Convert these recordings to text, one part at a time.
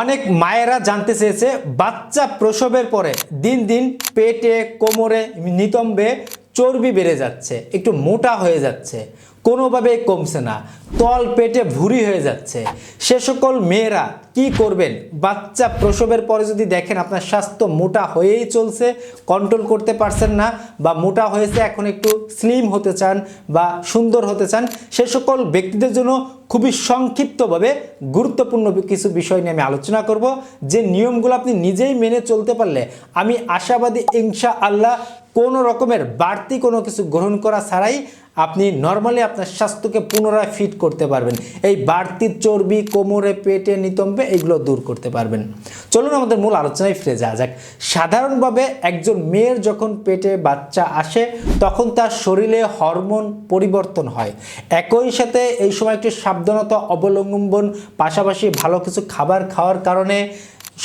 অনেক মায়েরা জানতে চেয়েছে, বাচ্চা প্রসবের পরে দিন দিন পেটে, কোমরে, নিতম্বে চর্বি বেড়ে যাচ্ছে, একটু মোটা হয়ে যাচ্ছে। কোনোভাবেই কমছে না। তল পেটে ভুরি হয়ে যাচ্ছে। সে সকল মেয়েরা কি করবেন? বাচ্চা প্রসবের পরে যদি দেখেন আপনার স্বাস্থ্য মোটা হয়েই চলছে কন্ট্রোল করতে পারছেন না বা মোটা হয়েছে, এখন একটু স্লিম হতে চান বা সুন্দর হতে চান, সে সকল ব্যক্তিদের জন্য খুবই সংক্ষিপ্তভাবে গুরুত্বপূর্ণ কিছু বিষয় নিয়ে আমি আলোচনা করব। যে নিয়মগুলো আপনি নিজেই মেনে চলতে পারলে আমি আশাবাদী ইনশা আল্লাহ কোনো রকমের বাড়তি কোনো কিছু গ্রহণ করা ছাড়াই আপনি নর্মালি আপনার স্বাস্থ্যকে পুনরায় ফিট করতে পারবেন। এই বাড়তি চর্বি, কোমরে, পেটে, নিতম্বে এগুলো দূর করতে পারবেন। চলুন আমাদের মূল আলোচনায় ফিরে যাওয়া যাক। সাধারণভাবে একজন মেয়ের যখন পেটে বাচ্চা আসে, তখন তার শরীরে হরমোন পরিবর্তন হয়। একই সাথে এই সময় একটু সাবধানতা অবলম্বন, পাশাপাশি ভালো কিছু খাবার খাওয়ার কারণে,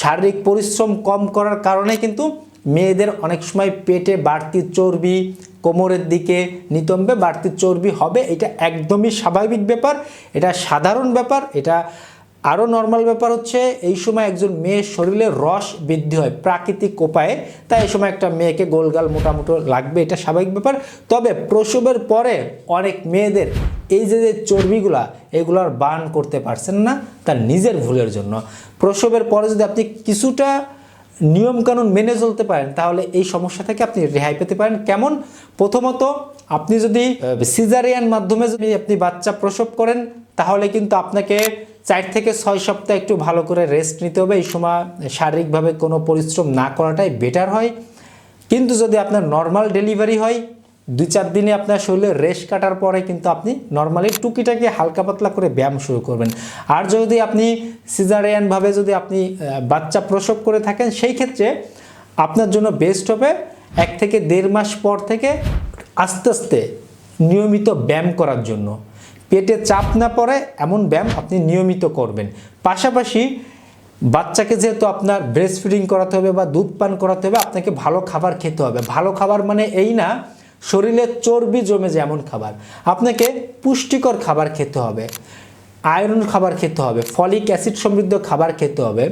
শারীরিক পরিশ্রম কম করার কারণে কিন্তু মেয়েদের অনেক সময় পেটে বাড়তি চর্বি, কোমরের দিকে নিতম্বে বাড়তি চর্বি হবে, এটা একদমই স্বাভাবিক ব্যাপার, এটা সাধারণ ব্যাপার, এটা আরও নর্মাল ব্যাপার হচ্ছে, এই সময় একজন মেয়ের শরীরে রস বৃদ্ধি হয় প্রাকৃতিক উপায়ে, তাই এই সময় একটা মেয়েকে গোলগাল মোটামুটো লাগবে, এটা স্বাভাবিক ব্যাপার। তবে প্রসবের পরে অনেক মেয়েদের এই যে যে চর্বিগুলা এগুলার বার্ন করতে পারছেন না তার নিজের ভুলের জন্য। প্রসবের পরে যদি আপনি কিছুটা নিয়মকানুন মেনে চলতে পারেন, তাহলে এই সমস্যা থেকে আপনি রেহাই পেতে পারেন। কেমন? প্রথমত, আপনি যদি সিজারিয়ান মাধ্যমে যদি আপনি বাচ্চা প্রসব করেন, তাহলে কিন্তু আপনাকে চার থেকে ছয় সপ্তাহ একটু ভালো করে রেস্ট নিতে হবে। এই সময় শারীরিকভাবে কোনো পরিশ্রম না করাটাই বেটার হয়। কিন্তু যদি আপনার নর্মাল ডেলিভারি হয় দুই চার দিনে আপনার শরীরে রেস্ট কাটার পরে কিন্তু আপনি নর্মালি টুকিটাকি হালকা পাতলা করে ব্যায়াম শুরু করবেন। আর যদি আপনি সিজারিয়ানভাবে যদি আপনি বাচ্চা প্রসব করে থাকেন, সেই ক্ষেত্রে আপনার জন্য বেস্ট হবে এক থেকে দেড় মাস পর থেকে আস্তে আস্তে নিয়মিত ব্যায়াম করার জন্য। পেটে চাপ না পড়ে এমন ব্যায়াম আপনি নিয়মিত করবেন। পাশাপাশি বাচ্চাকে যেহেতু আপনার ব্রেস্ট ফিডিং করাতে হবে বা দুধ পান করাতে হবে, আপনাকে ভালো খাবার খেতে হবে। ভালো খাবার মানে এই না শরীরে চর্বি জমে যেমন খাবার, আপনাকে পুষ্টিকর খাবার খেতে হবে, আয়রন খাবার খেতে হবে, ফলিক অ্যাসিড সমৃদ্ধ খাবার খেতে হবে,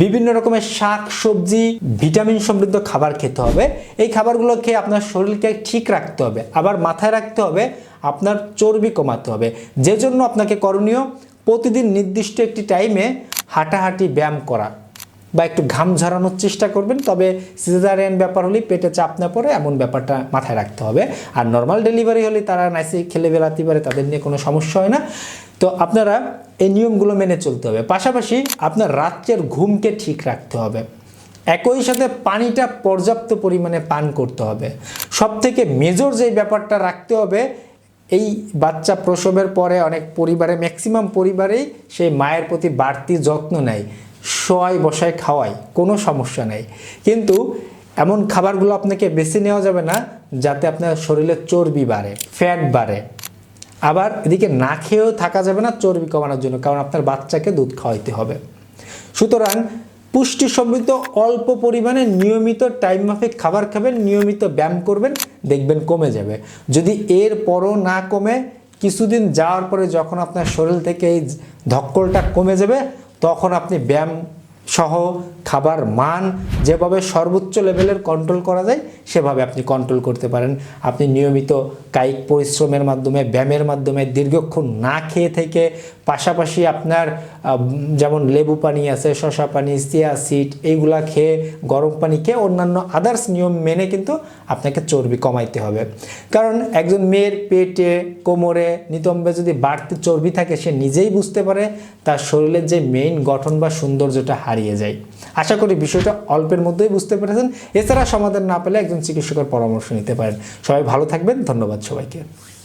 বিভিন্ন রকমের শাক, সবজি, ভিটামিন সমৃদ্ধ খাবার খেতে হবে, এই খাবারগুলো খেয়ে আপনার শরীরকে ঠিক রাখতে হবে, আবার মাথায় রাখতে হবে, আপনার চর্বি কমাতে হবে। যে জন্য আপনাকে করণীয়, প্রতিদিন নির্দিষ্ট একটি টাইমে হাঁটাহাঁটি, ব্যায়াম করা। বা একটু ঘাম ঝরানোর চেষ্টা করবেন, তবে সিজারিয়ান ব্যাপার হলে পেটে চাপ না পড়ে এমন ব্যাপারটা মাথায় রাখতে হবে। আর নর্মাল ডেলিভারি হলে তারা নাইসে খেলে বেলাতে পারে, তাদের নিয়ে কোনো সমস্যা হয় না। তো আপনারা এই নিয়মগুলো মেনে চলতে হবে। পাশাপাশি আপনার রাত্রের ঘুমকে ঠিক রাখতে হবে। একই সাথে পানিটা পর্যাপ্ত পরিমাণে পান করতে হবে। সব থেকে মেজর যে ব্যাপারটা রাখতে হবে, এই বাচ্চা প্রসবের পরে অনেক পরিবারে ম্যাক্সিমাম পরিবারেই সেই মায়ের প্রতি বাড়তি যত্ন নেয়। শোয়াই বসায় খাওয়াই, কোনো সমস্যা নেই। কিন্তু এমন খাবারগুলো আপনাকে বেছে নেওয়া যাবে না, যাতে আপনার শরীরে চর্বি বাড়ে ফ্যাট বাড়ে। আবার এদিকে না খেয়েও থাকা যাবে না, চর্বি কমানোর জন্য, কারণ আপনার বাচ্চাকে দুধ খাওয়াইতে হবে। সুতরাং পুষ্টি সমৃদ্ধ, অল্প পরিমাণে নিয়মিত টাইম মাফিক খাবার খাবেন, নিয়মিত ব্যায়াম করবেন, দেখবেন কমে যাবে। যদি এর পরও না কমে, কিছুদিন যাওয়ার পরে যখন আপনার শরীর থেকে এই ধক্কলটা কমে যাবে তখন আপনি ব্যায়াম সহ খাবার মান যেভাবে সর্বোচ্চ লেভেলের কন্ট্রোল করা যায়, সেভাবে আপনি কন্ট্রোল করতে পারেন। আপনি নিয়মিত কায়িক পরিশ্রমের মাধ্যমে, ব্যায়ামের মাধ্যমে দীর্ঘক্ষণ না খেয়ে থেকে পাশাপাশি আপনার যেমন লেবু পানি আছে শশা পানি, চিয়া সিড এইগুলা খেয়ে, গরম পানি খেয়ে অন্যান্য আদার্স নিয়ম মেনে কিন্তু আপনাকে চর্বি কমাইতে হবে। কারণ একজন মেয়ের পেটে, কোমরে, নিতম্বে যদি বাড়তি চর্বি থাকে, সে নিজেই বুঝতে পারে তার শরীরের যে মেইন গঠন বা সৌন্দর্যটা হারিয়ে যায়। আশা করি বিষয়টা অল্পের মধ্যেই বুঝতে পেরেছেন। এছাড়া সমাধান না পেলে একজন চিকিৎসকের পরামর্শ নিতে পারেন। সবাই ভালো থাকবেন। ধন্যবাদ সবাইকে।